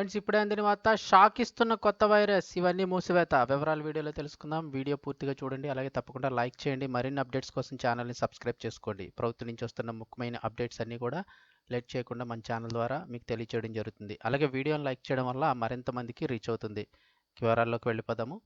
Friends ఇప్పుడే అందిన వార్త షాక్ ఇస్తున్న కొత్త వైరస్. ఇవన్నీ మూసివేత. వివరాలు వీడియోలో తెలుసుకుందాం. వీడియో పూర్తిగా చూడండి. అలాగే తప్పకుండా లైక్ చేయండి. మరిన్ని అప్డేట్స్ కోసం ఛానల్ని సబ్స్క్రైబ్ చేసుకోండి. ప్రభుత్వం నుంచి వస్తున్న ముఖ్యమైన అప్డేట్స్ అన్నీ కూడా లేట్ చేయకుండా మన ఛానల్ ద్వారా మీకు తెలియచేయడం జరుగుతుంది. అలాగే వీడియోని లైక్ చేయడం వల్ల మరింత మందికి రీచ్ అవుతుంది. వివరాల్లోకి వెళ్ళిపోదాము.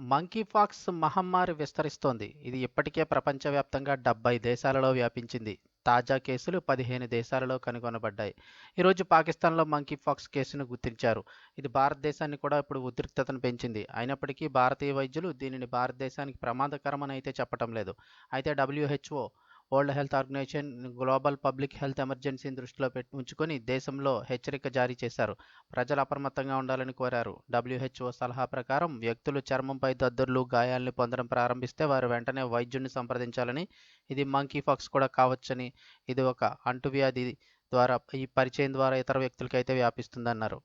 మంకీ ఫాక్స్ మహమ్మారి విస్తరిస్తోంది. ఇది ఇప్పటికే ప్రపంచవ్యాప్తంగా డెబ్బై దేశాలలో వ్యాపించింది. తాజా కేసులు పదిహేను దేశాలలో కనుగొనబడ్డాయి. ఈరోజు పాకిస్తాన్లో మంకీ ఫాక్స్ కేసును గుర్తించారు. ఇది భారతదేశాన్ని కూడా ఇప్పుడు ఉద్రిక్తతను పెంచింది. అయినప్పటికీ భారతీయ వైద్యులు దీనిని భారతదేశానికి ప్రమాదకరమని అయితే చెప్పటం లేదు. అయితే WHO world health organization global public health ఎమర్జెన్సీని దృష్టిలో పెట్టి ఉంచుకొని దేశంలో హెచ్చరిక జారీ చేశారు. ప్రజలు అప్రమత్తంగా ఉండాలని కోరారు. డబ్ల్యూహెచ్ఓ సలహా ప్రకారం వ్యక్తులు చర్మంపై దద్దుర్లు గాయాల్ని పొందడం ప్రారంభిస్తే వారు వెంటనే వైద్యుడిని సంప్రదించాలని ఇది మంకీ ఫాక్స్ కూడా కావచ్చని ఇది ఒక అంటువ్యాధి ద్వారా ఈ పరిచయం ద్వారా ఇతర వ్యక్తులకైతే వ్యాపిస్తుందన్నారు.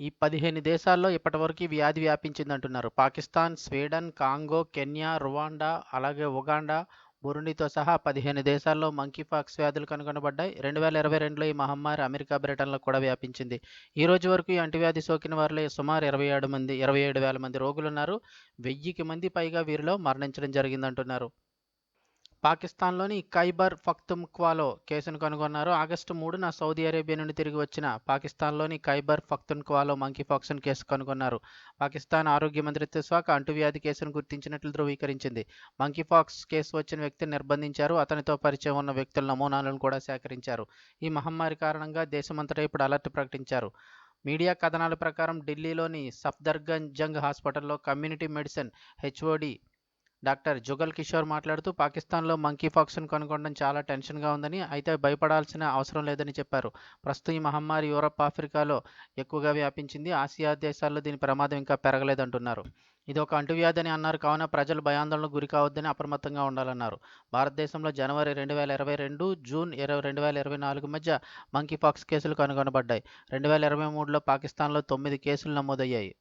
ఈ పదిహేను దేశాల్లో ఇప్పటివరకు వ్యాధి వ్యాపించిందంటున్నారు. Pakistan Sweden Congo Kenya Rwanda అలాగే ఉగాండా బురుండితో సహా పదిహేను దేశాల్లో మంకీపాక్స్ వ్యాధులు కనుగొనబడ్డాయి. రెండు వేల ఇరవై రెండులో ఈ మహమ్మారి అమెరికా బ్రిటన్లో కూడా వ్యాపించింది. ఈ రోజు వరకు ఈ అంటువ్యాధి సోకిన వారిలో సుమారు ఇరవై ఏడు మంది ఇరవై ఏడు వేల మంది రోగులున్నారు. వెయ్యికి మంది పైగా వీరిలో మరణించడం జరిగిందంటున్నారు. పాకిస్తాన్లోని ఖైబర్ పఖ్తుంఖ్వాలో కేసును కనుగొన్నారు. ఆగస్టు మూడున సౌదీ అరేబియా నుండి తిరిగి వచ్చిన పాకిస్తాన్లోని ఖైబర్ మంకీ మంకీపాక్స్ కేసు కనుగొన్నారు. పాకిస్తాన్ ఆరోగ్య మంత్రిత్వ శాఖ అంటువ్యాధి కేసును గుర్తించినట్లు ధృవీకరించింది. మంకీ ఫాక్స్ కేసు వచ్చిన వ్యక్తిని నిర్బంధించారు. అతనితో పరిచయం ఉన్న వ్యక్తుల నమూనాలను కూడా సేకరించారు. ఈ మహమ్మారి కారణంగా దేశమంతటా ఇప్పుడు అలర్ట్ ప్రకటించారు. మీడియా కథనాల ప్రకారం ఢిల్లీలోని సఫ్దర్గంజ్ జంగ్ హాస్పిటల్లో community medicine HOD doctor Jugal Kishore మాట్లాడుతూ పాకిస్తాన్లో మంకీ ఫాక్స్ను కనుగొనడం చాలా టెన్షన్గా ఉందని అయితే భయపడాల్సిన అవసరం లేదని చెప్పారు. ప్రస్తుతం ఈ మహమ్మారి యూరప్ ఆఫ్రికాలో ఎక్కువగా వ్యాపించింది. ఆసియా దేశాల్లో దీని ప్రమాదం ఇంకా పెరగలేదంటున్నారు. ఇది ఒక అంటువ్యాధి అని అన్నారు. కావున ప్రజలు భయాందోళనకు గురి కావద్దని అప్రమత్తంగా ఉండాలన్నారు. భారతదేశంలో జనవరి రెండు వేల ఇరవై రెండు జూన్ ఇరవై రెండు వేల ఇరవై నాలుగు మధ్య మంకీ ఫాక్స్ కేసులు కనుగొనబడ్డాయి. రెండు వేల ఇరవై మూడులో పాకిస్తాన్లో తొమ్మిది కేసులు నమోదయ్యాయి.